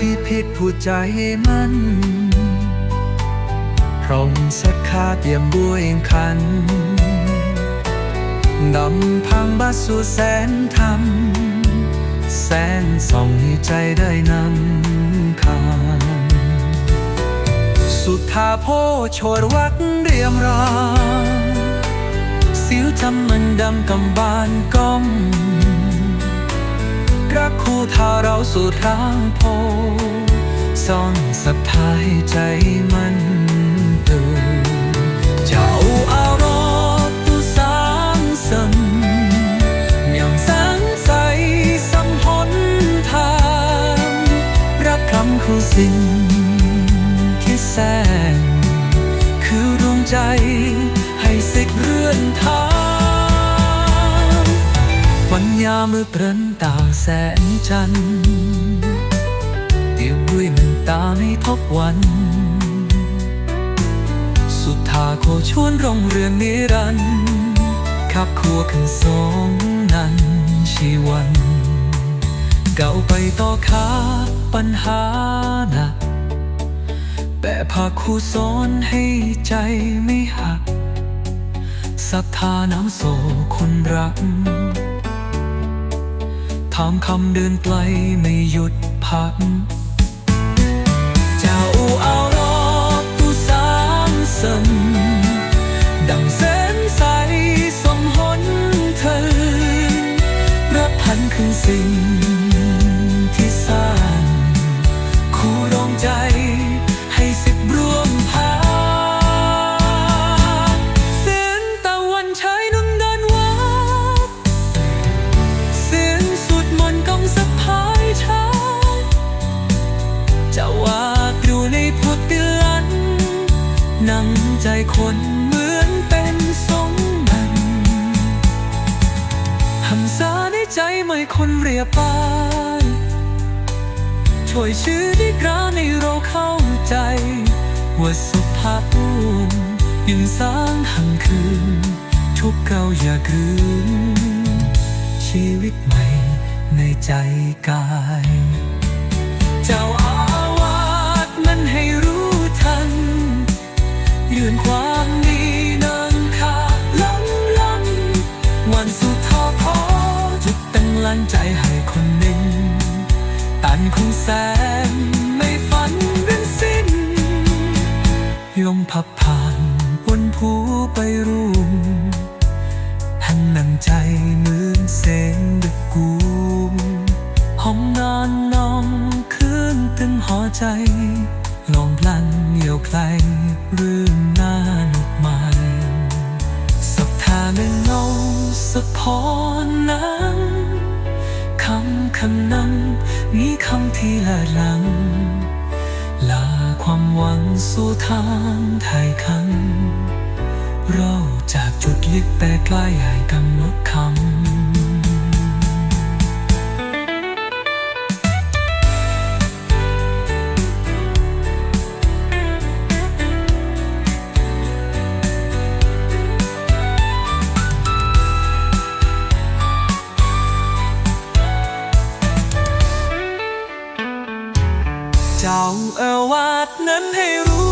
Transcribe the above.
พิพิธผู้ใจมันพร้อมสักคาเตรียมบุยคันนำพังบาสู่แสนธรรม แสนส่องให้ใจได้นำคำสุดทาโพโชดวักเรียมรางสิวจำมันดำกำบานก้ม รักคู่ทาเราสู่ทางโพซ่อนศรัทธาให้ใจมันตื่นเจ้าอารมณ์ตุสางสัมยังแสงใสสัมหนทางรักคำคือสิ่งที่แสนคือดวงใจ มือเปรนตาแสนจันทร์เดี๋ยวบุยมันตาให้ทบวัน สุดทาโคชวนรงเรือนนิรันดร์ขับขัวขึ้นสองนั้นชีวัน เก่าไปต่อขาปัญหาหนักแต่พาคู่ซ้อนให้ใจไม่หักศรัทธาน้ำโศคนรัก ถามคำเดินไกลไม่ นั่งใจคนเหมือนเป็นสงมันหันซาในใจไม่คนเรียบปายช่วยชื่อดีกราในเราเข้าใจ ว่าสุภาพภูมิยินสร้างหังคืน ทุกเราอย่าคืนชีวิตใหม่ในใจกาย เจ้าอาวาสนั้นให้รู้ทัน ยืนความดีเนินขาล้ำล้ำวันสุดท้อพอจุดตั้งลันใจให้คนหนึ่งตันคงแสนไม่ฝันเป็นสิ้นลมพับผ่านบนภูไปรุ่มหันนังใจมือนเสงดึกกูมห้องนอนนองคืนตึงหัวใจลองพลันเหนียวไกลเรื่อง พอนั้นคำคำนั้นมีคำที่ละลัง ลาความหวังสู่ทางไทยคัน เราจากจุดลึกแต่ใกล้ใหญ่กำหนดคำ องเอาวาดนั้นให้รู้